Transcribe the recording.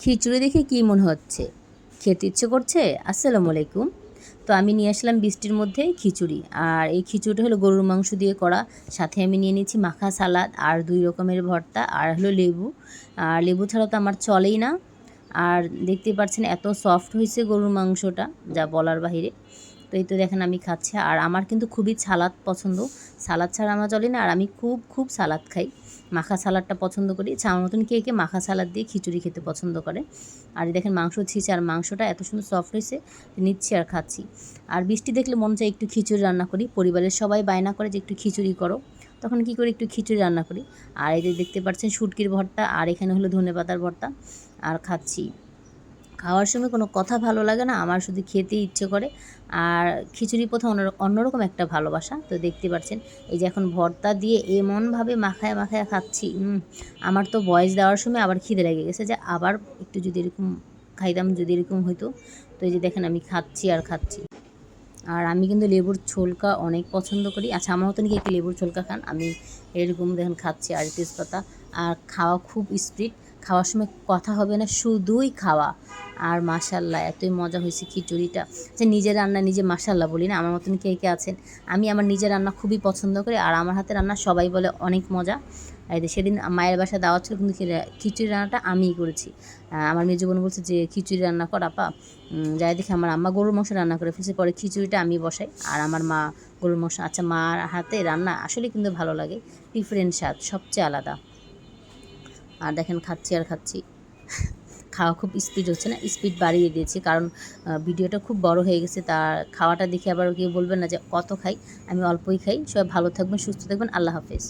খিচুড়ি দেখে কী মনে হচ্ছে? খেতে ইচ্ছে করছে? আসসালামু আলাইকুম। তো আমি নিয়ে আসলাম বৃষ্টির মধ্যে খিচুড়ি। আর এই খিচুড়িটা হলো গরুর মাংস দিয়ে করা। সাথে আমি নিয়ে নিয়েছি মাখা সালাদ আর দুই রকমের ভর্তা আর হলো লেবু। আর লেবু ছাড়া তো আমার চলেই না। আর দেখতে পাচ্ছেন এত সফট হয়েছে গরুর মাংসটা, যা বলার বাহিরে। তো এই তো দেখেন আমি খাচ্ছি। আর আমার কিন্তু খুবই সালাদ পছন্দ। সালাদ ছাড়া আমার চলে না। আর আমি খুব খুব সালাদ খাই। মাখা সালাদটা পছন্দ করি। আচ্ছা আমার মতন কে কে মাখা সালাদ দিয়ে খিচুড়ি খেতে পছন্দ করে? আর দেখেন মাংস ছিঁচে আর মাংসটা এত সুন্দর সফট হয়েছে, নিচ্ছি আর খাচ্ছি। আর বৃষ্টি দেখলে মন চায় একটু খিচুড়ি রান্না করি। পরিবারের সবাই বায়না করে যে একটু খিচুড়ি করো। তখন কি করি একটু খিচুড়ি রান্না করি। আর এই যে দেখতে পাচ্ছেন শুটকির ভর্তা, আর এখানে হলো ধনে পাতার ভর্তা। আর খাচ্ছি। খাওয়ার সময় কোনো কথা ভালো লাগে না, আমার শুধু খেতে ইচ্ছে করে। আর খিচুড়ি অন্য অন্যরকম একটা ভালোবাসা, তো দেখতে পাচ্ছেন। এই যে এখন ভর্তা দিয়ে এমনভাবে মাখায় মাখায় খাচ্ছি আমার তো বয়স দেওয়ার সময় আবার খিদে লেগে গেছে যে আবার একটু যদি এরকম খাইতাম, যদি এরকম হইতো। তো এই যে দেখেন আমি খাচ্ছি আর খাচ্ছি। আর আমি কিন্তু লেবুর ছোলকা অনেক পছন্দ করি। আচ্ছা আমার মতন কি একটু লেবুর ছোলকা খান? আমি এরকম দেখেন খাচ্ছি আর তেজপাতা। আর খাওয়া খুব স্পিড। খাওয়ার সময় কথা হবে না, শুধুই খাওয়া। আর মাশাল্লাহ, এতই মজা হয়েছে খিচুড়িটা। যে নিজের রান্না নিজে মাশাল্লাহ বলি না, আমার মতন কে কে আছেন? আমি আমার নিজের রান্না খুবই পছন্দ করি, আর আমার হাতে রান্না সবাই বলে অনেক মজা। সেদিন মায়ের বাসা দাওয়া ছিল, কিন্তু খিচুড়ি রান্নাটা আমিই করেছি। আমার মেয়ে বোন বলছে যে, খিচুড়ি রান্না কর আপা। যাই দেখে আমার আম্মা গরুর মাংস রান্না করে ফেলছে, পরে খিচুড়িটা আমি বসাই। আর আমার মা গরুর মাংস আচ্ছা মার হাতে রান্না আসলে কিন্তু ভালো লাগে। ডিফারেন্ট স্বাদ, সবচেয়ে আলাদা। আর দেখেন খাচ্ছি আর খাচ্ছি। খাওয়া খুব স্পিড হচ্ছে না স্পিড বাড়িয়ে দিয়েছি কারণ ভিডিওটা খুব বড় হয়ে গেছে তার খাওয়াটা দেখে আবার কেউ বলবেন না যে কত খাই, আমি অল্পই খাই, সবাই ভালো থাকবেন, সুস্থ থাকবেন, আল্লাহ হাফেজ।